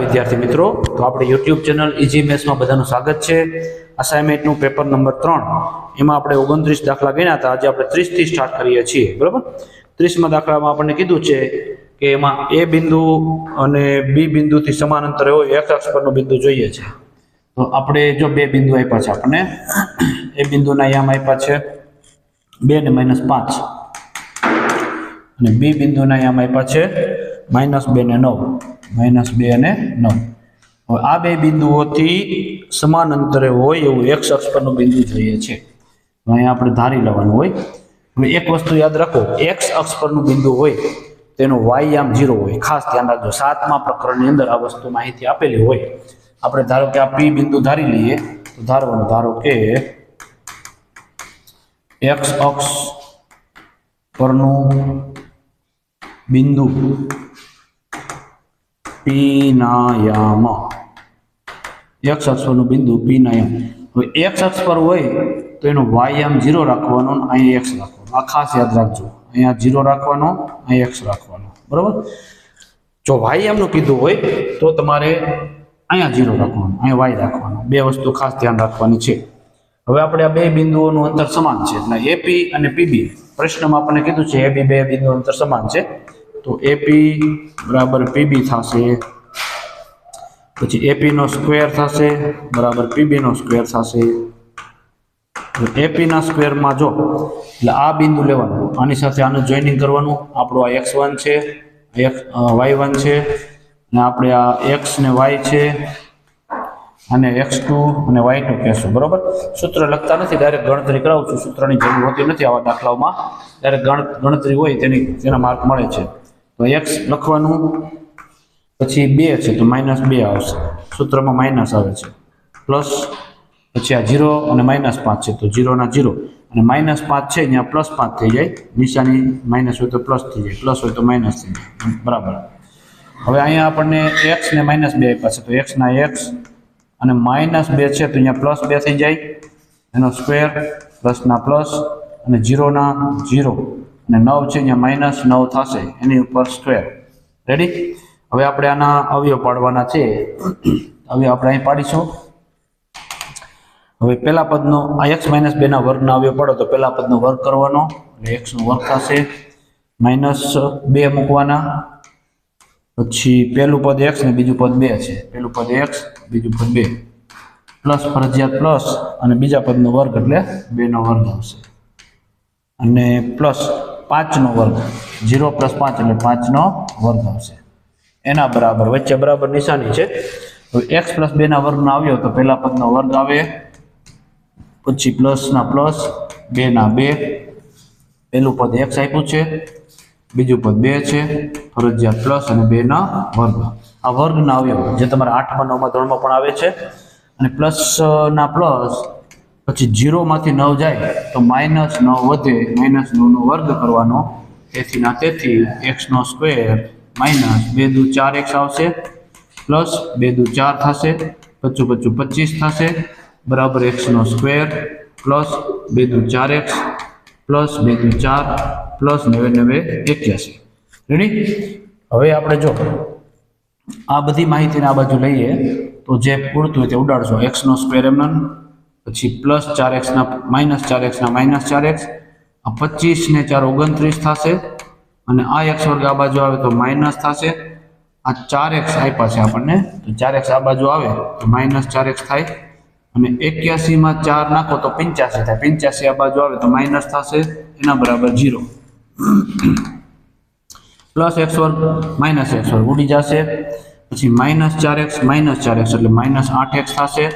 વિદ્યાર્થી મિત્રો, તો આપણે યુટ્યુબ ચેનલ ઇઝી મેથ્સમાં બધાનું સ્વાગત છે. અસાઇનમેન્ટનું પેપર નંબર ત્રણ. એમાં આપણે ઓગણત્રીસ દાખલા ગણ્યા હતા. આજે આપણે ત્રીસથી સ્ટાર્ટ કરીએ છીએ. બરાબર? ત્રીસમાં દાખલામાં આપણને કીધું છે કે એમાં એ બિંદુ અને બી બિંદુથી સમાન અંતરે હોય એક અક્ષ પરનું બિંદુ જોઈએ છે. તો આપણે જો બે બિંદુ આપ્યા છે આપણને. એ બિંદુના યામ આપ્યા છે બે ને માઇનસ પાંચ. અને બી બિંદુના યામ આપ્યા છે માઇનસ બે ને નવ. માઇનસ બે અને નવ. હવે આ બે બિંદુઓથી સમાન અંતરે હોય એવું એક્સ અક્ષ પરનું બિંદુ જોઈએ છે. અહીંયા આપણે ધારી લેવાનું હોય. હવે એક વસ્તુ યાદ રાખો એક્સ અક્ષ પરનું બિંદુ હોય, તેનો વાય આમ ઝીરો હોય. ખાસ ધ્યાન રાખજો, સાતમા પ્રકરણની અંદર આ વસ્તુ માહિતી આપેલી હોય. આપણે ધારો કે આ પી બિંદુ ધારી લઈએ, તો ધારવાનું ધારો કે એક્સ અક્ષ પરનું બિંદુ પીનાયામ. એક્સ અક્ષ પરનું બિંદુ પીનાયામ. હવે એક્સ અક્ષ પર હોય તો એનો વાયામ ઝીરો રાખવાનો અને અહીં એક્સ રાખવાનો. આ ખાસ યાદ રાખજો. અહીંયા ઝીરો રાખવાનો અહીં એક્સ રાખવાનો. બરાબર? જો વાયામનું કીધું હોય તો તમારે અહીંયા ઝીરો રાખવાનું, અહીંયા વાય રાખવાનો. બે વસ્તુ ખાસ ધ્યાન રાખવાની છે. હવે આપણે આ બે બિંદુઓનું અંતર સમાન છે. એટલે એપી અને પીબી પ્રશ્નમાં આપણને કીધું છે એબી બે બિંદુ અંતર સમાન છે. તો એપી બરાબર પીબી થશે. પછી એપી નો સ્ક્વેર થશે, બરાબર પીબી નો સ્ક્વેર થશે. એપી ના સ્ક્વેરમાં જો, એટલે આ બિંદુ લેવાનું. આની સાથે આનું જોઈનિંગ કરવાનું. આપણું આ એક્સ વન છે એક્સ વાય વન છે, ને આપણે આ એક્સ ને વાય છે, અને એક્સ ટુ અને વાય ટુ કહેશું, બરાબર? સૂત્ર લખતા નથી ડાયરેક્ટ ગણતરી કરાવું છું. સૂત્રની જરૂર હોતી નથી આવા દાખલાઓમાં. ડાયરેક્ટ ગણ, ગણતરી હોય તેની, તેના માર્ક મળે છે. તો એક્સ લખવાનું પછી બે છે તો માઇનસ બે આવશે. સૂત્રમાં માઇનસ આવે છે. પ્લસ પછી આ જીરો અને માઇનસ પાંચ છે તો જીરોના જીરો અને માઇનસ પાંચ છે અહીંયા પ્લસ પાંચ થઈ જાય. નિશાની માઇનસ હોય તો પ્લસ થઈ જાય. પ્લસ હોય તો માઇનસ થઈ જાય. બરાબર. હવે અહીંયા આપણને એક્સ ને માઇનસ બે આપ્યા છે. તો એક્સના એક્સ અને માઇનસ બે છે તો અહીંયા પ્લસ બે થઈ જાય. એનો સ્ક્વેર પ્લસના પ્લસ અને જીરોના જીરો અને નવ છે અહીંયા માઇનસ નવ થશે, એની ઉપર સ્ક્વેર રેડી હવે આપણે આના અવયવ પાડવાના છે. હવે આપણે અહીં પાડીશું. હવે પહેલા પદનો, આ એક્સ માઇનસ બેના વર્ગના અવયવ પાડો તો પહેલા પદનો વર્ગ કરવાનો. એટલે એક્સનો વર્ગ થશે. માઇનસ બે મૂકવાના. પછી પહેલું પદ એક્સ ને બીજું પદ બે છે. પહેલું પદ એક્સ બીજું પદ બે. પ્લસ ફરજિયાત પ્લસ અને બીજા પદનો વર્ગ એટલે બેનો વર્ગ આવશે. અને પ્લસ પાંચનો વર્ગ. જીરો પ્લસ પાંચ એટલે પાંચનો વર્ગ આવશે. એના બરાબર, વચ્ચે બરાબર નિશાની છે. એક્સ પ્લસ બેના વર્ગનો આવ્યો તો પહેલા પદનો વર્ગ આવે. પછી પ્લસના પ્લસ, બેના બે. પહેલું પદ એક્સ આપ્યું છે. બીજું પદ બે છે. ફરજિયાત પ્લસ અને બેના વર્ગ. આ વર્ગના અવયવ, જે તમારા આઠમા, નવમાં ત્રણમાં પણ આવે છે. અને પ્લસના પ્લસ પછી જીરોમાંથી નવ જાય તો માઇનસ નવ વધે, માઇનસ નવનો વર્ગ કરવાનો. તેથી ના તેથી એક્સનો સ્ક્વેર માઇનસ બે દુ ચાર એક્સ આવશે, પ્લસ બે દુ ચાર થશે, પચું પચું પચીસ થશે, બરાબર એક્સનો સ્ક્વેર, પ્લસ બે દુ ચાર એક્સ, પ્લસ બે દુ ચાર, પ્લસ નેવે નેવે એક્યાસી. રેડી હવે આપણે જો આ બધી માહિતીને આ બાજુ લઈએ, તો જે પૂરતું હોય તે ઉડાડશો. એક્સનો સ્ક્વેર એમનન પછી પ્લસ ચાર એક્સના માઇનસ ચાર એક્સના માઇનસ ચાર એક્સ આ પચીસ ને ચાર ઓગણત્રીસ થશે અને આ એક્સ વર્ગ આ બાજુ આવે તો માઇનસ થશે. આ ચાર એક્સ આપ્યા છે આપણને, તો ચાર એક્સ આ બાજુ આવે, તો માઇનસ ચાર એક્સ થાય. અને એક્યાસીમાં ચાર નાખો તો પંચ્યાસી થાય. પંચ્યાસી આ બાજુ આવે તો માઇનસ થશે, એના બરાબર જીરો પ્લસ એક્સ વર્ગ માઇનસ એક્સ વર્ગ ઉડી જશે. પછી માઇનસ ચાર એક્સ માઇનસ ચાર એક્સ એટલે માઇનસ આઠ એક્સ થશે.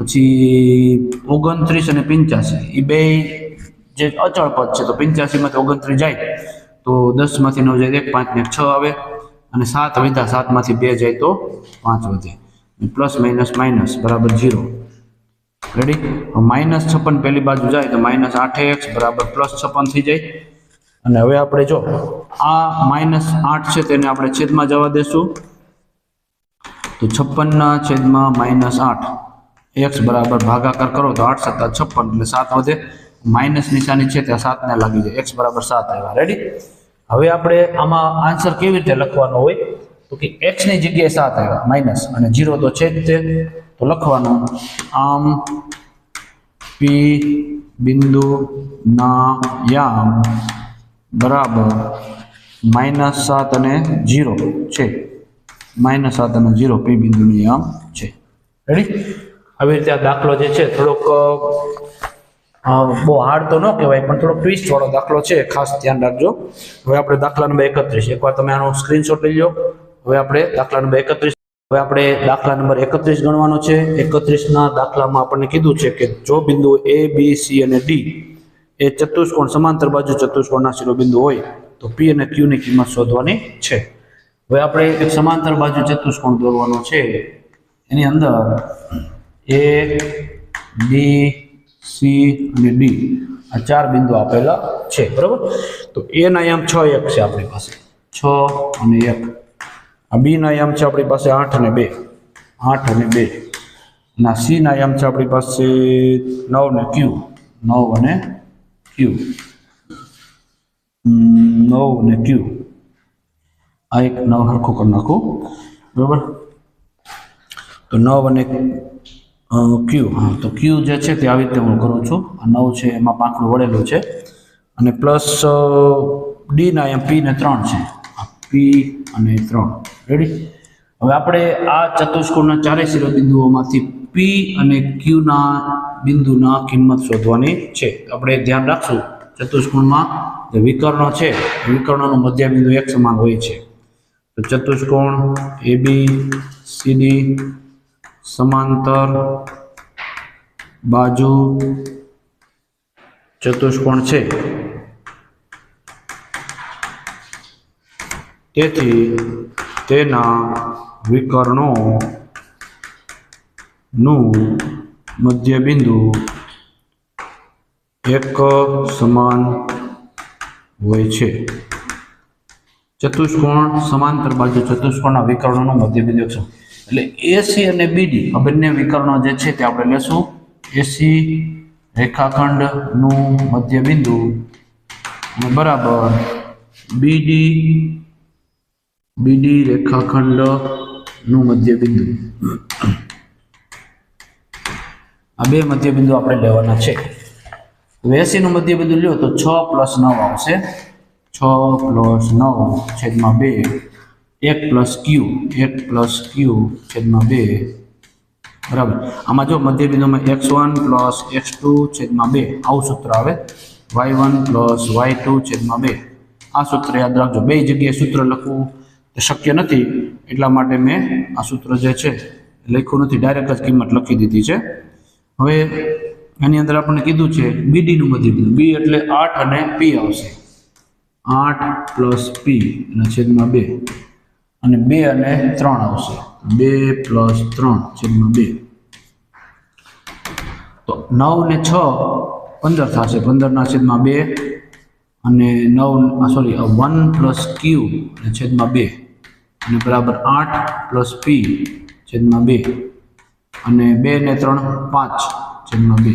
પછી ઓગણત્રીસ અને પંચ્યાસી. એ બે જે અચળ પદ છે, તો પંચ્યાસીમાંથી ઓગણત્રીસ જાય, તો દસમાંથી નવ જાય, એક, પાંચ, ને છ આવે, અને સાત વધ્યા, સાતમાંથી બે જાય, તો પાંચ વધે. પ્લસ, માઇનસ માઇનસ, બરાબર જીરો રેડી માઇનસ છપ્પન પહેલી બાજુ જાય, તો માઇનસ આઠ એક્સ, બરાબર પ્લસ છપ્પન થઈ જાય. અને હવે આપણે જો, આ માઇનસ આઠ છે, તેને આપણે છેદમાં જવા દેશું. તો છપ્પનના છેદમાં માઇનસ આઠ. એક્સ બરાબર ભાગાકાર કરો તો આઠ સત્તા છપ્પન એટલે સાત વધે. માઇનસ નિશાની છે ત્યાં સાતને લાગી જાય. એક્સ બરાબર સાત આવ્યા. રેડી હવે આપણે આમાં આન્સર કેવી રીતે લખવાનો હોય? તો કે એક્સની જગ્યાએ સાત આવ્યા. માઇનસ અને જીરો તો છે જ તે. તો લખવાનું, આમ પી બિંદુ ના યામ બરાબર માઇનસ સાત અને જીરો છે. માઇનસ સાત અને જીરો પી બિંદુની યામ છે. રેડી આવી રીતે આ દાખલો જે છે, થોડોક બહુ હાર્ડ તો ન કહેવાય, પણ થોડો ટ્વિસ્ટ વાળો દાખલો છે ખાસ ધ્યાન રાખજો. હવે આપણે દાખલા નંબર એકત્રીસ, એકવાર તમે આનો સ્ક્રીનશોટ લઈ લો. હવે આપણે દાખલા નંબર એકત્રીસ, હવે આપણે દાખલા નંબર એકત્રીસ ગણવાનો છે. એકત્રીસના દાખલામાં આપણને કીધું છે કે જો બિંદુ એ બી સી અને ડી એ ચતુષ્કોણ સમાંતર બાજુ ચતુષ્કોણના શિરોબિંદુ હોય, તો પી અને ક્યુની કિંમત શોધવાની છે. હવે આપણે એક સમાંતર બાજુ ચતુષ્કોણ દોરવાનો છે. એની અંદર એ બી સી અને ડી આ ચાર બિંદુ આપેલા છે, બરાબર? તો એના આયામ છ એક છે આપણી પાસે. છ અને એક. આ બીના આયામ છે આપણી પાસે આઠ અને બે. આઠ અને બે. ના સીના આયામ છે આપણી પાસે નવ ને ક્યુ નવ અને ક્યુ નવ અને ક્યુ આ એક નવ સરખું કરી નાખું. બરાબર? તો નવ અને ક્યુ. હા. તો ક્યુ જે છે તે આવી રીતે હું કરું છું. આ નવ છે એમાં પાંખડું વળેલું છે. અને પ્લસ ડી ના એમ પી ને ત્રણ છે. પી અને ત્રણ. રેડી હવે આપણે આ ચતુષ્કોણના ચારેય શિરોબિંદુઓમાંથી પી અને ક્યુના બિંદુના કિંમત શોધવાની છે. આપણે ધ્યાન રાખશું. ચતુષ્કોણમાં જે વિકર્ણો છે વિકર્ણોનું મધ્ય બિંદુ એક સમાન હોય છે. તો ચતુષ્કોણ એ બી સીડી સમાંતર, બાજુ, ચતુષ્કોણ છે તેથી તેના વિકર્ણો નું મધ્ય બિંદુ એક સમાન હોય છે ચતુષ્કોણ, સમાંતર, બાજુ, ચતુષ્કોણના વિકર્ણોનું મધ્ય બિંદુ એક સમાન. એટલે એસી અને બીડી આ બંને વિકર્ણો જે છે તે આપણે લેશું. એસી રેખાખંડનું મધ્ય બિંદુ બરાબર બીડી બીડી રેખાખંડનું મધ્ય બિંદુ આ બે મધ્ય બિંદુ આપણે લેવાના છે. એસી નું મધ્ય બિંદુ લ્યો તો છ પ્લસ નવ આવશે. છ પ્લસ નવ છેદમાં બે. એક પ્લસ ક્યુ એક પ્લસ ક્યુ છેદમાં બે. બરાબર? આમાં જો મધ્ય બિંદુમાં X one plus X two છેદમાં બે, આવું સૂત્ર આવે. Y one plus Y two છેદમાં બે. આ સૂત્ર યાદ રાખજો. બે જગ્યાએ સૂત્ર લખવું તે શક્ય નથી. એટલા માટે મેં આ સૂત્ર જે છે લખ્યું નથી. ડાયરેક્ટ જ કિંમત લખી દીધી છે. હવે એની અંદર આપણને કીધું છે બીડીનું મધ્ય બિંદુ બી એટલે આઠ અને પી આવશે. આઠ પ્લસ પી અને છેદમાં બે. અને બે અને ત્રણ આવશે. બે પ્લસ ત્રણ છેદમાં બે. તો નવ ને છ પંદર થશે. પંદરના છેદમાં બે અને નવ સોરી વન પ્લસ ક્યુ અને છેદમાં બે. અને બરાબર આઠ પ્લસ પી છેદમાં બે. અને બે ને ત્રણ પાંચ છેદમાં બે.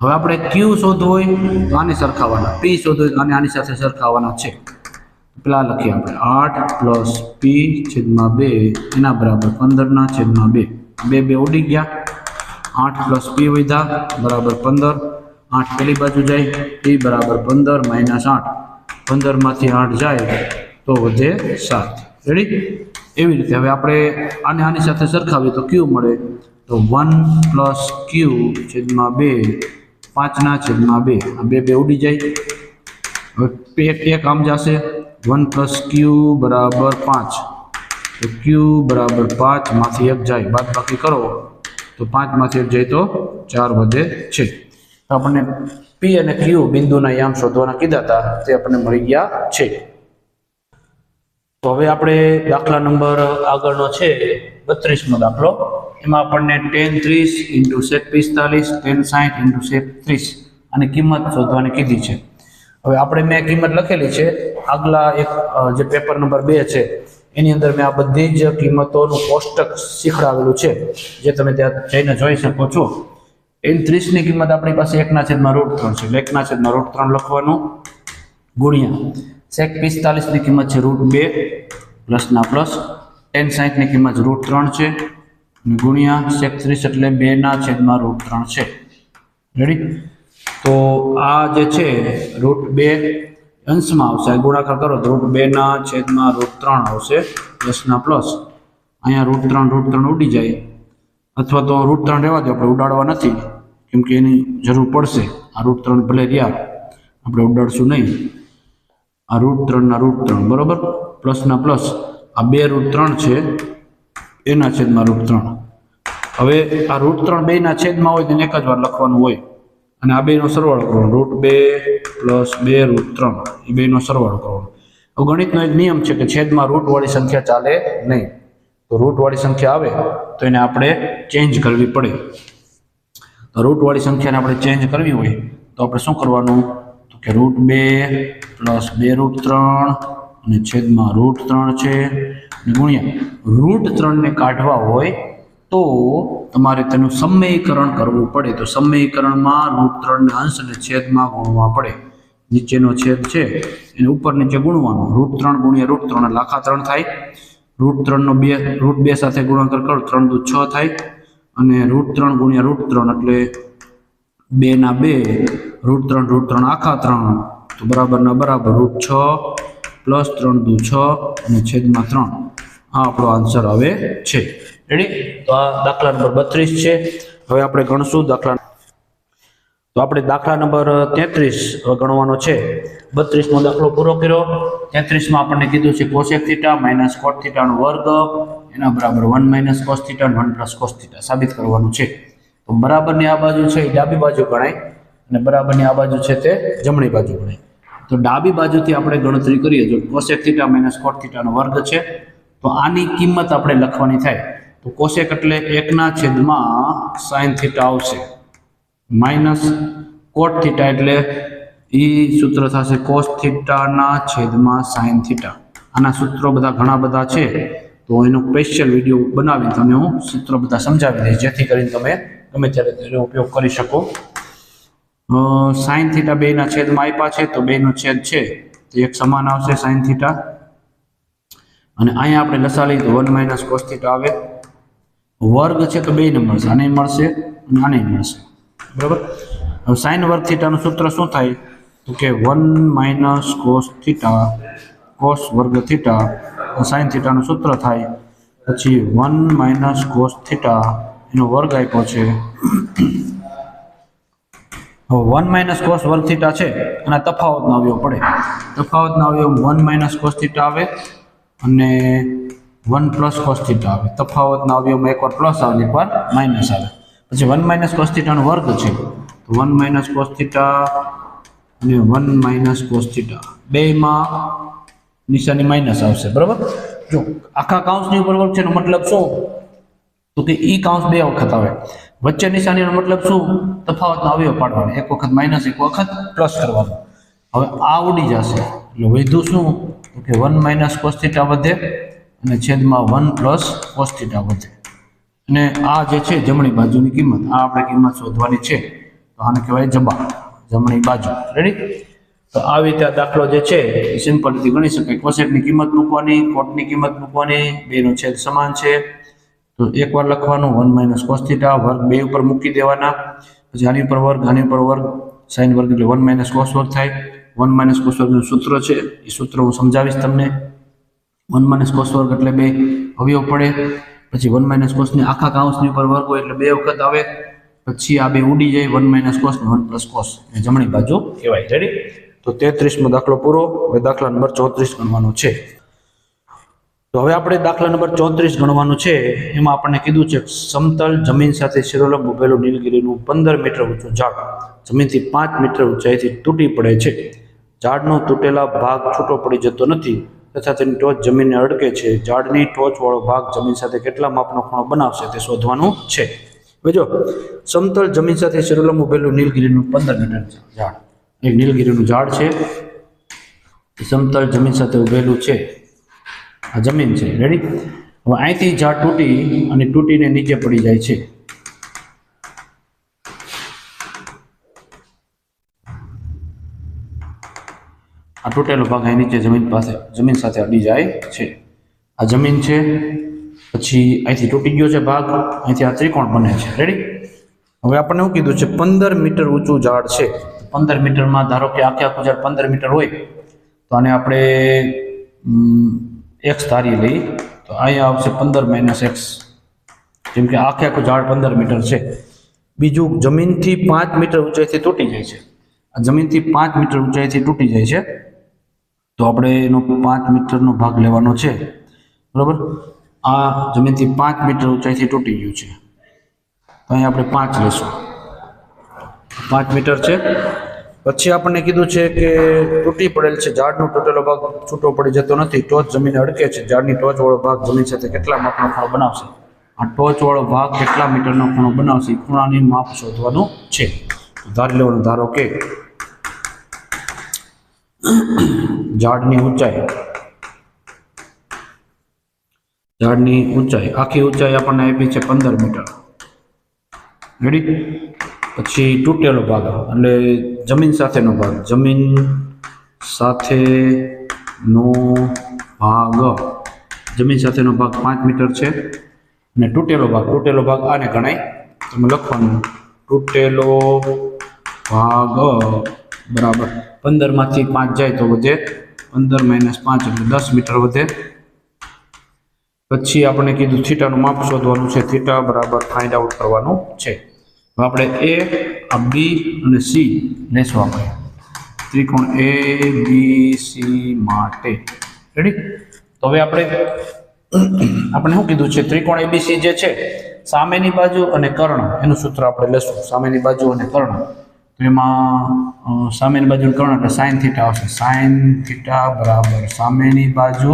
હવે આપણે ક્યુ શોધવું હોય તો આને સરખાવાના પી શોધવું હોય તો આને આની સાથે સરખાવાના છે. પેલા લખીએ આપણે. આઠ પ્લસ પી છેદમાં બે, એના બરાબર પંદરના છેદમાં બે. બે બે ઉડી ગયા. આઠ પ્લસ પી વધ્યા, બરાબર પંદર. આઠ પેલી બાજુ જાય, પી બરાબર પંદર, માઇનસ આઠ. પંદરમાંથી આઠ જાય, તો વધે સાત. રેડી એવી રીતે. હવે આપણે આને આની સાથે સરખાવીએ તો ક્યુ મળે? તો વન પ્લસ ક્યુ છેદમાં બે, પાંચના છેદમાં બે. આ બે બે ઉડી જાય. હવે એક આમ જશે. વન પ્લસ ક્યુ બરાબર પાંચ. તો ક્યુ બરાબર પાંચમાંથી એક જાય. બાદ બાકી કરો. તો પાંચમાંથી એક જાય તો ચાર વધે છે. આપણને પી અને ક્યુ બિંદુના યામ શોધવાના કીધા હતા. તે આપણને મળી ગયા છે. તો હવે આપણે દાખલા નંબર આગળનો છે. બત્રીસમો દાખલો. એમાં આપણને ટેન ત્રીસ ઇન્ટુ સેટ પિસ્તાલીસ, ટેન સાઠ ઇન્ટુ સેટ ત્રીસ. અને કિંમત શોધવાની કીધી છે. હવે આપણે મેં કિંમત લખેલી છે. આગલા એક જે પેપર નંબર બે છે, એની અંદર મેં આ બધી જ કિંમતોનું કોષ્ટક શીખડાવેલું છે, જે તમે ત્યાં જઈને જોઈ શકો છો. એન ત્રીસની કિંમત આપણી પાસે એકના છેદમાં રૂટ ત્રણ છે એકના છેદમાં રૂટ ત્રણ લખવાનું. ગુણ્યા સેક પિસ્તાલીસની કિંમત છે રૂટ બે પ્લસના પ્લસ. ટેન સાહીઠની કિંમત રૂટ ત્રણ છે ગુણ્યા સેક ત્રીસ એટલે બેના છેદમાં રૂટ ત્રણ છે. રેડી તો આ જે છે, રૂટ બે અંશમાં આવશે. ગુણાકાર કરો તો રૂટ બેના છેદમાં રૂટ ત્રણ આવશે પ્લસના પ્લસ. અહીંયા રૂટ ત્રણ રૂટ ત્રણ ઉડી જાય. અથવા તો રૂટ ત્રણ રહેવા દો, આપણે ઉડાડવા નથી, કેમ કે એની જરૂર પડશે. આ રૂટ ત્રણ ભલે રહ્યા, આપણે ઉડાડશું નહીં. આ રૂટ ત્રણના રૂટ ત્રણ, બરોબર? પ્લસના પ્લસ. આ બે રૂટ ત્રણ છે, એના છેદમાં રૂટ ત્રણ. હવે આ રૂટ ત્રણ બેના છેદમાં હોય, તેને એક જ વાર લખવાનું હોય. અને આ બેનો સરવાળો કરવાનો. રૂટ બે પ્લસ બે રૂટ ત્રણ. એ બેનો સરવાળો કરવાનો. હવે ગણિતનો એક નિયમ છે કે છેદમાં રૂટવાળી સંખ્યા ચાલે નહીં. તો રૂટવાળી સંખ્યા આવે તો એને આપણે ચેન્જ કરવી પડે. તો રૂટવાળી સંખ્યાને આપણે ચેન્જ કરવી હોય તો આપણે શું કરવાનું? તો કે રૂટ બે પ્લસ બે રૂટ ત્રણ અને છેદમાં રૂટ ત્રણ છે. ગુણ્યા. રૂટ ત્રણને કાઢવા હોય તો તમારે તેનું સમયકરણ કરવું પડે. તો સમયકરણમાં રૂટ ત્રણને અંશને છેદમાં ગુણવા પડે. નીચેનો છેદ છે, એને ઉપર નીચે ગુણવાનો, રૂટ ત્રણ ગુણ્યા રૂટ ત્રણ, એટલે આખા ત્રણ થાય. રૂટ ત્રણનો બે, રૂટ બે સાથે ગુણાકાર કરો, ત્રણ દુ છ થાય. અને રૂટ ત્રણ ગુણ્યા રૂટ ત્રણ એટલે બે ના બે, રૂટ ત્રણ રૂટ ત્રણ, આખા ત્રણ. તો બરાબર ના બરાબર, રૂટ છ પ્લસ ત્રણ દુ છ અને છેદમાં ત્રણ. આ આપણો આન્સર હવે છે. રેડી તો આ દાખલા નંબર બત્રીસ છે. હવે આપણે ગણશું દાખલા તો આપણે દાખલા નંબર તેત્રીસ ગણવાનો છે. બત્રીસમો દાખલો પૂરો કર્યો. તેત્રીસમાં આપણને કીધું છે કોસેક થીટા માઇનસ કોટ થીટાનો વર્ગ. એના બરાબર one minus cos theta one plus સાબિત કરવાનું છે. તો બરાબરની આ બાજુ છે એ ડાબી બાજુ ગણાય અને બરાબરની આ બાજુ છે તે જમણી બાજુ ગણાય. તો ડાબી બાજુથી આપણે ગણતરી કરીએ જો કોસેક થીટા માઇનસ કોટ થીટાનો વર્ગ છે, તો આની કિંમત આપણે લખવાની થાય. તો કોશેક એટલે એકના છેદમાં સાઇન થીટા આવશે. માઇનસ કોટ થીટા એટલે એ સૂત્ર થશે કોસ થીટાના છેદમાં સાઇન થીટા આના સૂત્રો બધા ઘણા બધા છે, તો એનો સ્પેશિયલ વીડિયો બનાવી તમને હું સૂત્રો બધા સમજાવી દઈશ, જેથી કરીને તમે, ગમે ત્યારે તેનો ઉપયોગ કરી શકો. સાઇન થીટા બેના છેદમાં આપ્યા છે, તો બેનો છેદ છે, તે એક સમાન આવશે સાઇન થીટા અને અહીંયા આપણે લસા લઈએ તો વન માઇનસ કોસ થીટા આવે. વર્ગ છે તો બે મળશે આને મળશે? અને આને મળશે. બરાબર? હવે સાઇન વર્ગ થીટાનું સૂત્ર શું થાય? તો કે one minus cos theta cos વર્ગ થીટા સાઇન થીટાનું સૂત્ર થાય. પછી વન માઇનસ કોસ થીટા એનો વર્ગ આપ્યો છે. વન માઇનસ કોસ વર્ગ થીટા છે. અને તફાવતનો આવ્યો પડે. તફાવતનો આવ્યો વન માઇનસ કોસ થીટા આવે. અને વન પ્લસ કોસ થીટા આવે. તફાવતના અવયવમાં એકવાર પ્લસ આવે એકવાર માઇનસ આવે. પછી વન માઇનસ કોસ થીટાનો વર્ગ છે. તો વન માઇનસ કોસ થીટા અને વન માઇનસ કોસ થીટા બેમાં નિશાની માઇનસ આવશે. બરાબર? જો આખા કાઉન્સની ઉપર વર્ગ છે એનો મતલબ શું? તો કે ઈ કાઉન્સ બે વખત આવે. વચ્ચે નિશાનીનો મતલબ શું? તફાવતનો અવયવ પાડવાનો. એક વખત માઇનસ એક વખત પ્લસ કરવાનો. હવે આ ઉડી જશે. એટલે વધ્યું શું? તો કે વન માઇનસ કોસ થીટા વધે. અને છેદમાં વન પ્લસ કોસ વધે. અને આ જે છે જમણી બાજુની કિંમત, આ આપણે કિંમત શોધવાની છે, તો આને કહેવાય જબા જમણી બાજુ. રેડી તો આવી રીતે આ દાખલો જે છે, એ સિમ્પલ રીતે ગણી શકાય. કોસેટની કિંમત મૂકવાની કોટની કિંમત મૂકવાની, બેનો છેદ સમાન છે. તો એકવાર લખવાનું, વન માઇનસ કોસ્થિટા થીટા વર્ગ બે ઉપર મૂકી દેવાના. પછી આની ઉપર વર્ગ, આની ઉપર વર્ગ સાઇન વર્ગ એટલે વન માઇનસ કોસ વર્ગ થાય. વન માઇનસ કોસ વર્ગનું સૂત્ર છે, એ સૂત્ર હું સમજાવીશ તમને. વન માઇનસ કોસ વર્ગ એટલે બે અવયવ પડે. પછી વન માઇનસ કોસની આખા કાઉન્સની ઉપર વર્ગ હોય એટલે બે વખત આવે. પછી આ બે ઉડી જાય, વન માઇનસ કોસ ને વન પ્લસ કોસ એ જમણી બાજુ કહેવાય. રેડી તો તેત્રીસમો દાખલો પૂરો. હવે દાખલા નંબર ચોત્રીસ ગણવાનો છે. તો હવે આપણે દાખલા નંબર ચોત્રીસ ગણવાનું છે. એમાં આપણને કીધું છે, સમતલ જમીન સાથે શિરોલંબ ઉભેલું નીલગીરીનું પંદર મીટર ઊંચું ઝાડ. જમીનથી પાંચ મીટર ઊંચાઈથી તૂટી પડે છે. ઝાડનો તૂટેલા ભાગ છૂટો પડી જતો નથી. તથા તેની ટોચ જમીનને અડકે છે. ઝાડની ટોચવાળો ભાગ જમીન સાથે કેટલા માપનો ખૂણો બનાવશે તે શોધવાનું છે. હવે જો, સમતલ જમીન સાથે શિરોલંબ ઉભેલું નીલગીરીનું પંદર મીટર ઝાડ. એ નીલગીરીનું ઝાડ છે. સમતલ જમીન સાથે ઉભેલું છે. આ જમીન છે. રેડી હવે અહીંથી ઝાડ તૂટી અને તૂટીને નીચે પડી જાય છે. તૂટેલો ભાગ અહીં નીચે જમીન પાસે, જમીન સાથે અડી જાય છે. આ જમીન છે, પછી અહીંથી તૂટી ગયો છે ભાગ, અહીંથી આ ત્રિકોણ બને છે. રેડી હવે આપણને એવું કીધું છે? પંદર મીટર ઊંચું ઝાડ છે. પંદર મીટરમાં, ધારો કે આખે આખું ઝાડ પંદર મીટર હોય, તો આને આપણે એક્સ ધારી લઈ તો અહીંયા આવશે પંદર માઇનસ એક્સ જેમ કે આખે આખું ઝાડ પંદર મીટર છે. બીજું, જમીનથી પાંચ મીટર ઊંચાઈથી તૂટી જાય છે. આ જમીનથી પાંચ મીટર ઊંચાઈથી તૂટી જાય છે. તો આપણે એનો પાંચ મીટરનો ભાગ લેવાનો છે. બરાબર? આ જમીનથી પાંચ મીટર ઊંચાઈથી તૂટી ગયું છે. તો અહીં આપણે પાંચ લેશું. પાંચ મીટર છે. પછી આપણને કીધું છે કે તૂટી પડેલ છે. ઝાડનો તૂટેલો ભાગ છૂટો પડી જતો નથી. ટોચ જમીન અડકે છે. ઝાડની ટોચવાળો ભાગ જમીન સાથે કેટલા માપનો ખૂણો બનાવશે? આ ટોચવાળો ભાગ કેટલા મીટરનો ખૂણો બનાવશે? ખૂણાની માપ શોધવાનું છે. ધારી લેવાનું ધારો કે ઝાડની ઊંચાઈ. ઝાડની ઊંચાઈ. આખી ઊંચાઈ આપણને આપી છે પંદર મીટર. રેડી પછી તૂટેલો ભાગ એટલે જમીન સાથેનો ભાગ. જમીન સાથેનો ભાગ. જમીન સાથેનો ભાગ પાંચ મીટર છે અને તૂટેલો ભાગ. તૂટેલો ભાગ આને ગણાય. તમે લખવાનું. તૂટેલો ભાગ. બરાબર. પંદરમાંથી પાંચ જાય તો વધે. પંદર માઇનસ પાંચ એટલે દસ મીટર વધે. પછી આપણે કીધું થીટાનું માપ શોધવાનું છે. થીટા બરાબર ફાઇન્ડ આઉટ કરવાનું છે. આપણે એ આ બી અને સી લેશું આપણે ત્રિકોણ એ બી સી માટે. રેડી તો હવે આપણે આપણે શું કીધું છે? ત્રિકોણ એબીસી જે છે, સામેની બાજુ અને કર્ણ. એનું સૂત્ર આપણે લેશું. સામેની બાજુ અને કર્ણ. તો એમાં સામેની બાજુ કર્ણ એટલે સાઈન થીટા આવશે. સાઈન થીટા બરાબર સામેની બાજુ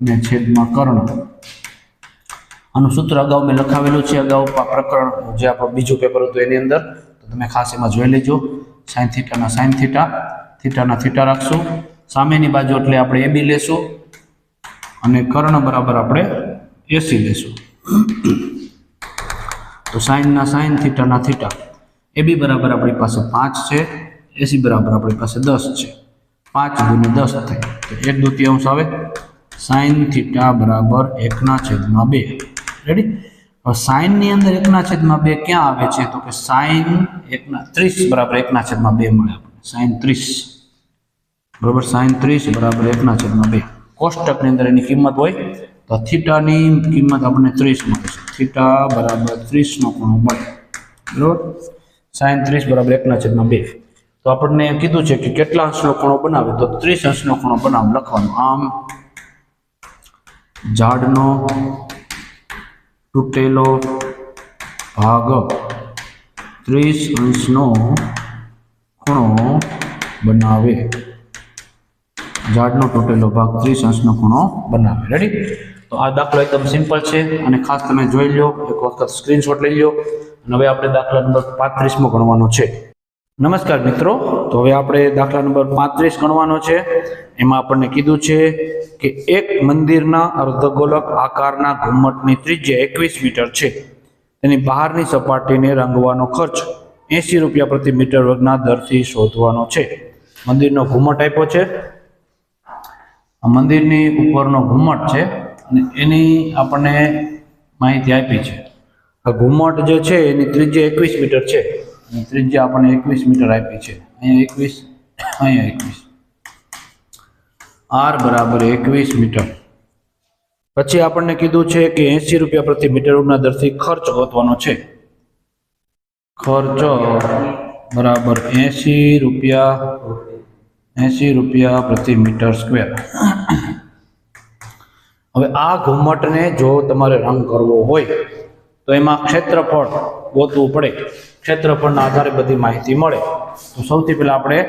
ને છેદમાં કર્ણ. આનું સૂત્ર અગાઉ મેં લખાવેલું છે, અગાઉ પ્રકરણ, જે આપણું બીજું પેપર હતું એની અંદર. તો તમે ખાસ એમાં જોઈ લેજો. સાઈન થીટાના સાઈન થીટા, થીટાના થીટા રાખશું. સામેની બાજુ એટલે આપણે એ બી લેશું અને કર્ણ બરાબર આપણે એસી લેશું. તો સાઈનના સાઈન, થીટાના થીટા. એ બી બરાબર આપણી પાસે પાંચ છે એસી બરાબર આપણી પાસે દસ છે. પાંચ ગુણ્યા દસ થાય. તો એક દ્વિતીયાંશ આવે. સાઈન થીટા બરાબર એકના છેદમાં બે. રેડી હવે સાઈનની અંદર એકના છેદમાં બે ક્યાં આવે છે? તો કે સાઈન એકના ત્રીસ બરાબર એકના છેદમાં બે મળે આપણને. સાઈન ત્રીસ. બરાબર? સાઇન ત્રીસ બરાબર એકના છેદમાં બે. કોષ્ટકની અંદર એની કિંમત હોય તો થીટાની કિંમત આપણને ત્રીસ મળે છે. થીટા બરાબર ત્રીસનો ખૂણો મળે. બરાબર? સાઈન ત્રીસ બરાબર એકના છેદમાં બે. તો આપણને કીધું છે કે કેટલા અંશનો ખૂણો બનાવે? તો ત્રીસ અંશનો ખૂણો બનાવ લખવાનું. આમ ઝાડનો તૂટેલો ભાગ ત્રીસ અંશનો ખૂણો બનાવે. ઝાડનો તૂટેલો ભાગ ત્રીસ અંશનો ખૂણો બનાવે. રેડી તો આ દાખલો એકદમ સિમ્પલ છે અને ખાસ તમે જોઈ લો એક વખત સ્ક્રીનશોટ લઈ લો અને હવે આપણે દાખલા નંબર પાંત્રીસમો ગણવાનો છે. નમસ્કાર મિત્રો, તો હવે આપણે દાખલા નંબર પાંત્રીસ ગણવાનો છે. એમાં આપણને કીધું છે કે એક મંદિરના અર્ધગોલક આકારના ઘુમ્મટની ત્રિજ્યા એકવીસ મીટર છે. તેની બહારની સપાટીને રંગવાનો ખર્ચ એંસી રૂપિયા પ્રતિ મીટર વર્ગના દરથી શોધવાનો છે. મંદિરનો ઘુમ્મટ આપ્યો છે. મંદિરની ઉપરનો ઘુમ્મટ છે. અને એની આપણને માહિતી આપી છે. આ ઘુમ્મટ જે છે એની ત્રિજ્યા એકવીસ મીટર છે. અને ત્રિજ્યા આપણને એકવીસ મીટર આપી છે. અહીંયા એકવીસ અહીંયા એકવીસ. આર બરાબર એકવીસ મીટર. પછી આપણને કીધું છે કે એંસી રૂપિયા પ્રતિ મીટરના દરથી ખર્ચ ગોતવાનો છે. ખર્ચ બરાબર એંસી રૂપિયા એંસી રૂપિયા પ્રતિ મીટર સ્ક્વેર. હવે આ ઘુમ્મટને જો તમારે રંગ કરવો હોય, તો એમાં ક્ષેત્રફળ ગોતવું પડે. ક્ષેત્રફળના આધારે બધી માહિતી મળે. તો સૌથી પહેલા આપણે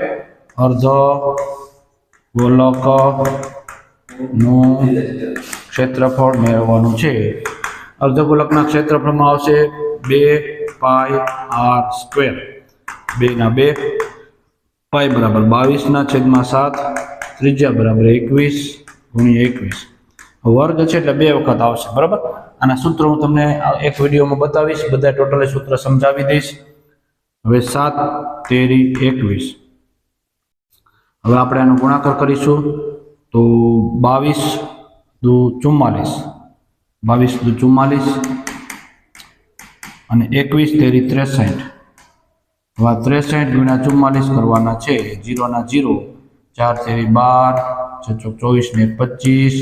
અર્ધ ગોલકનું ક્ષેત્રફળ મેળવવાનું છે. અર્ધગોલકના ક્ષેત્રફળમાં આવશે બે પાય આર સ્ક્વેર. બે ના બે પાય બરાબર બાવીસના છેદમાં સાત ત્રિજ્યા બરાબર એકવીસ, ગુણ્યા એકવીસ. વર્ગ છે એટલે બે વખત આવશે, બરાબર? આના સૂત્ર હું તમને એક વિડીયોમાં બતાવીશ, બધા ટોટલ સૂત્ર સમજાવી દઈશ. હવે સાત, તેરી, એકવીસ. હવે આપણે આનો ગુણાકાર કરીશું તો બાવીસ દુ ચુમ્માલીસ. બાવીસ દુ ચુમ્માલીસ અને એકવીસ તેરી ત્રેસઠ. હવે ત્રેસઠ ગુણ્યા ચુમ્માલીસ કરવાના છે, જીરોના જીરો, ચાર તેરી બાર, છ ચોવીસ ને પચીસ.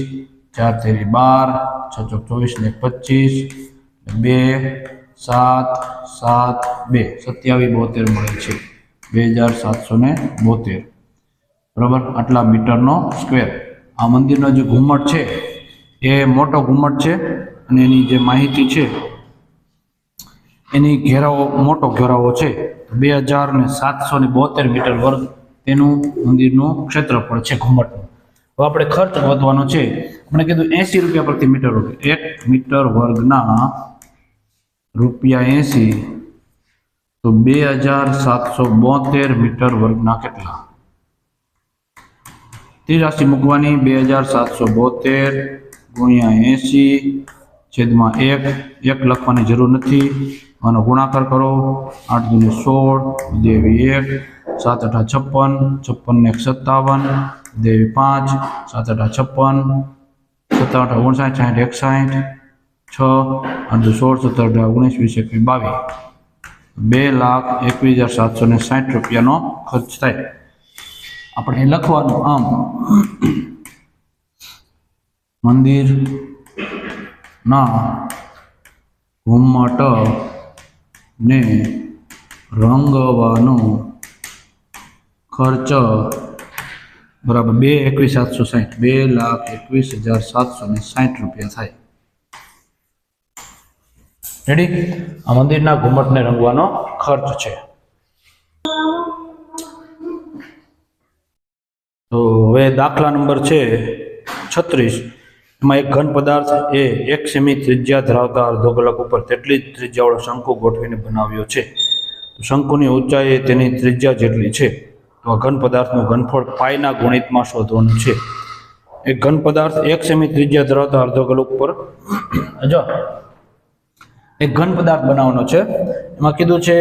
ચાર તેરી બાર, છ ચોક ચોવીસ ને પચીસ બે, સાત સાત, બે. સત્યાવીસ, બોતેર મળે છે. બે હજાર સાતસો ને બોતેર. બરાબર? આટલા મીટરનો સ્ક્વેર. આ મંદિરનો જે ઘુમ્મટ છે, એ મોટો ઘુમ્મટ છે અને એની જે માહિતી છે, એની ઘેરાવો મોટો ઘેરાવો છે. બે હજાર ને સાતસો ને બોતેર મીટર વર્ગ તેનું મંદિરનું ક્ષેત્રફળ છે ઘુમ્મટનું હવે આપણે ખર્ચ વધવાનો છે. આપણે કીધું એંસી રૂપિયા પ્રતિ મીટર વર્ગ એક મીટર વર્ગના રૂપિયા એંસી તો બે હજાર સાતસો બોતેર મીટર વર્ગના કેટલા? તે રાશિ મૂકવાની, બે હજાર સાતસો બોતેર ગુણ્યા એંસી છેદમાં એક એક લખવાની જરૂર નથી. આનો ગુણાકાર કરો. આઠ દુને સોળ, દેવી એક, સાત અઠા છપ્પન છપ્પન ને એક સત્તાવન, દેવી પાંચ, સાત અઠા છપ્પન સત્તા અઠા ઓગણસાઠ સાઠ એકસાઠ છ અને સોળ સત્તર ઓગણીસ, વીસ, એકવીસ, બાવીસ. બે લાખ એકવીસ હજાર સાતસો ને સાઠ રૂપિયાનો ખર્ચ થાય. આપણે લખવાનું આમ. મંદિર, ના, ઘુમ્મટ ને રંગવાનો ખર્ચ બરાબર, બે એકવીસ સાતસો સાહીઠ બે લાખ એકવીસ હજાર સાતસો ને સાહીઠ રૂપિયા થાય. રેડી આ મંદિરના ઘુમ્મટને રંગવાનો ખર્ચ છે. તો હવે દાખલા નંબર છે છત્રીસ. એમાં એક ઘન પદાર્થ એ એક સેમી ત્રિજ્યા ધરાવતા અર્ધગોલક ઉપર તેટલી જ ત્રિજ્યાવાળો શંકુ ગોઠવીને બનાવ્યો છે. શંકુની ઊંચાઈ તેની ત્રિજ્યા જેટલી છે. તો ઘન પદાર્થનું ઘનફળ પાયના ગુણિતમાં શોધવાનું છે? એ ઘન પદાર્થ એક સેમી ત્રિજ્યા ધરાવતા અર્ધગોલક ઉપર. જો, એક ઘન પદાર્થ બનાવવાનો છે. એમાં કીધું છે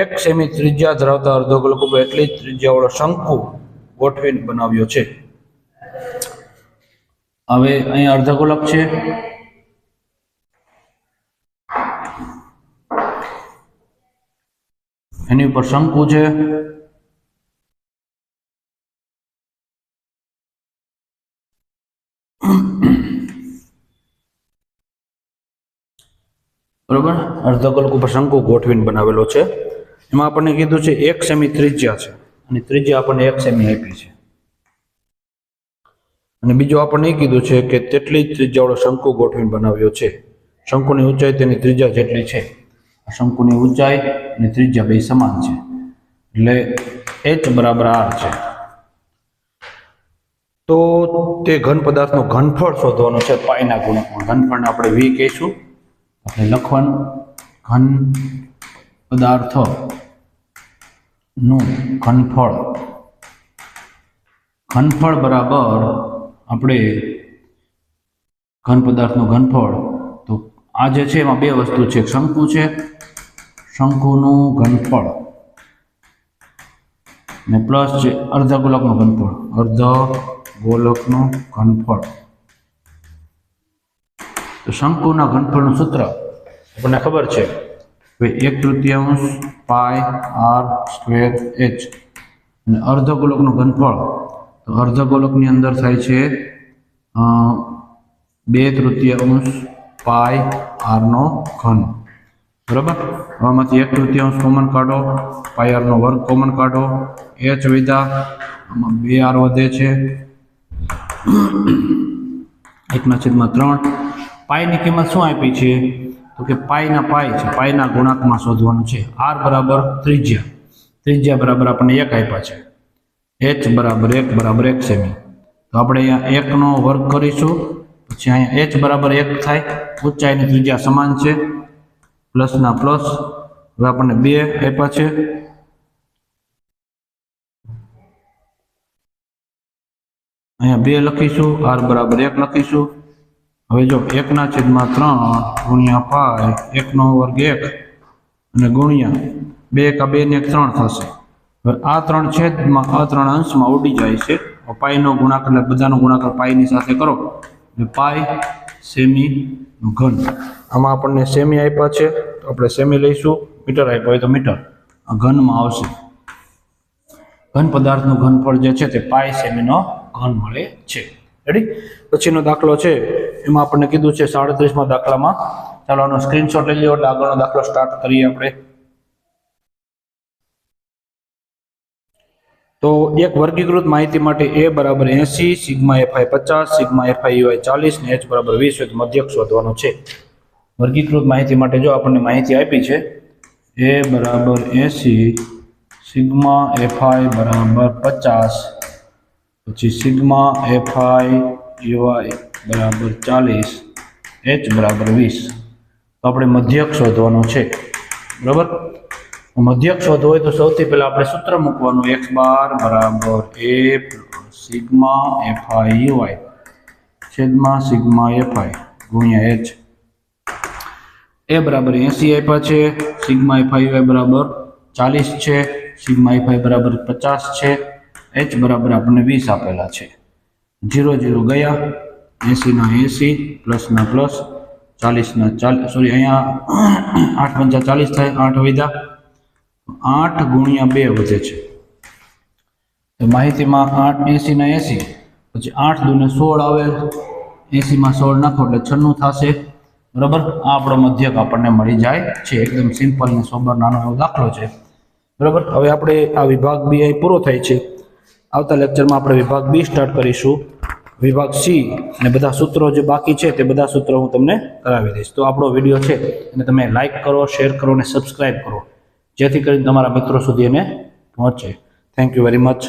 એક સેમી ત્રિજ્યા ધરાવતા અર્ધગોલક ઉપર એટલી જ ત્રિજ્યાવાળો શંકુ ગોઠવીને બનાવ્યો છે. હવે અહીં અર્ધગોલક છે. એની ઉપર શંકુ છે. બરોબર? અર્ધગોલક ઉપર શંકુ ગોઠવીને બનાવેલો છે. એમાં આપણને કીધું છે એક સેમી ત્રિજ્યા છે. અને ત્રિજ્યા આપણને એક સેમી આપી છે. અને બીજું આપણને એ કીધું છે કે તેટલી જ ત્રિજ્યાવાળો શંકુ ગોઠવીને બનાવ્યો છે. શંકુની ઊંચાઈ તેની ત્રિજ્યા જેટલી છે. શંકુની ઊંચાઈ અને ત્રિજ્યા બે સમાન છે. એટલે એચ બરાબર આર છે. તો તે ઘન પદાર્થનો ઘનફળ શોધવાનો છે, પાયના ગુણકમાં. ઘનફળને આપણે વી કહીશું. આપણે લખવાનું, ઘન પદાર્થનું ઘનફળ. ઘનફળ બરાબર આપણે ઘન પદાર્થનું ઘનફળ, તો આ જે છે એમાં બે વસ્તુ છે. શંકુ છે, શંકુનું ઘનફળ. ને પ્લસ છે ગુલાબનું ઘનફળ. અર્ધ ગોલકનું ઘનફળ. તો શંકુના ઘનફળનું સૂત્ર? આપણને ખબર છે. કે એક તૃતીયાંશ પાય આર સ્ક્વેર એચ. અને અર્ધ ગોલકનું ઘનફળ. તો અર્ધ ગોલકની અંદર થાય છે બે તૃતીયાંશ પાય આરનો ઘન. બરાબર? આમાંથી એક તૃતીયાંશ કોમન કાઢો પાય આરનો વર્ગ કોમન કાઢો. એચ વિધા આમાં બે આર વધે છે. એકના છેદમાં ત્રણ. પાયની કિંમત શું આપી છે? તો કે પાયના પાય છે, પાયના ગુણાંકમાં શોધવાનું છે. આર બરાબર ત્રિજ્યા. ત્રિજ્યા બરાબર આપણને એક આપ્યા છે. એચ બરાબર એક બરાબર એક સેમી. તો આપણે અહીંયા એકનો વર્ગ કરીશું. પછી અહીંયા એચ બરાબર એક થાય. ઊંચાઈની ત્રિજ્યા સમાન છે. પ્લસના પ્લસ. હવે આપણને બે આપ્યા છે. અહીંયા બે લખીશું, આર બરાબર એક લખીશું. હવે જો એકના છેદમાં ત્રણ ગુણ્યા પાય, એકનો વર્ગ એક અને ગુણ્યા બે એકા બે ને એક ત્રણ થશે. હવે આ ત્રણ છેદમાં, આ ત્રણ અંશમાં ઉડી જાય છે. પાયનો ગુણાકાર, એટલે બધાનો ગુણાકાર પાયની સાથે કરો. એટલે પાય સેમી ઘન. આમાં આપણને સેમી આપ્યા છે આપણે સેમી લઈશું. મીટર આપ્યો હોય તો મીટર. આ ઘનમાં આવશે. ઘન પદાર્થનું ઘનફળ જે છે તે પાય સેમીનો ઘન મળે છે. રેડી પછીનો દાખલો છે, એમાં આપણને કીધું છે સાડત્રીસમાં દાખલામાં. ચાલો આનો સ્ક્રીનશોટ લઈ લો આગળનો દાખલો સ્ટાર્ટ કરીએ આપણે. તો એક વર્ગીકૃત માહિતી માટે એ બરાબર એસી, સિગ્મા એફઆઈ પચાસ, સિગ્મા એફઆઈ યુઆઈ ચાલીસ ને એચ બરાબર વીસ હોય તો મધ્યક શોધવાનો છે. વર્ગીકૃત માહિતી માટે જો આપણને માહિતી આપી છે, એ બરાબર એસી, સિગ્મા એફઆઈ બરાબર પચાસ પછી સિગ્મા એફઆઈ યુઆઈ બરાબર ચાલીસ, એચ બરાબર વીસ. તો આપણે મધ્યક શોધવાનો છે. બરાબર? મધ્યક શોધવો હોય તો સૌથી પહેલાં આપણે સૂત્ર મૂકવાનું. એક્સ બાર બરાબર એ સિગ્મા એફઆઈ યુઆઈ છેદમાં સિગ્મા એફઆઈ ગુણ્યા એચ. એ બરાબર એસી આપ્યા છે. સિગ્મા એફઆઈ વાય બરાબર ચાલીસ છે. સિગ્મા એફઆઈ બરાબર પચાસ છે. એચ બરાબર આપણને વીસ આપેલા છે. જીરો જીરો ગયા, એંસીના એંસી, પ્લસના પ્લસ, ચાલીસના ચાલીસ સોરી અહીંયા આઠ પંચા ચાલીસ થાય, આઠ વિધા આઠ ગુણ્યા બે વધે છે. તો માહિતીમાં આઠ, એંસીના એંસી, પછી આઠ દુને સોળ આવે, એંસીમાં સોળ નાખો એટલે છન્નું થશે. બરાબર? આ આપણો મધ્યક આપણને મળી જાય છે. એકદમ સિમ્પલ ને સોબર નાનો એવો દાખલો છે. બરાબર? હવે આપણે આ વિભાગ બી અહીં પૂરો થાય છે. આવતા લેક્ચરમાં આપણે વિભાગ બી સ્ટાર્ટ કરીશું. વિભાગ સી અને બધા સૂત્રો જે બાકી છે તે બધા સૂત્રો હું તમને કરાવી દઈશ. તો આપણો વીડિયો છે અને તમે લાઇક કરો શેર કરો અને સબસ્ક્રાઈબ કરો. જેથી કરીને તમારા મિત્રો સુધી એને પહોંચે. Thank you very much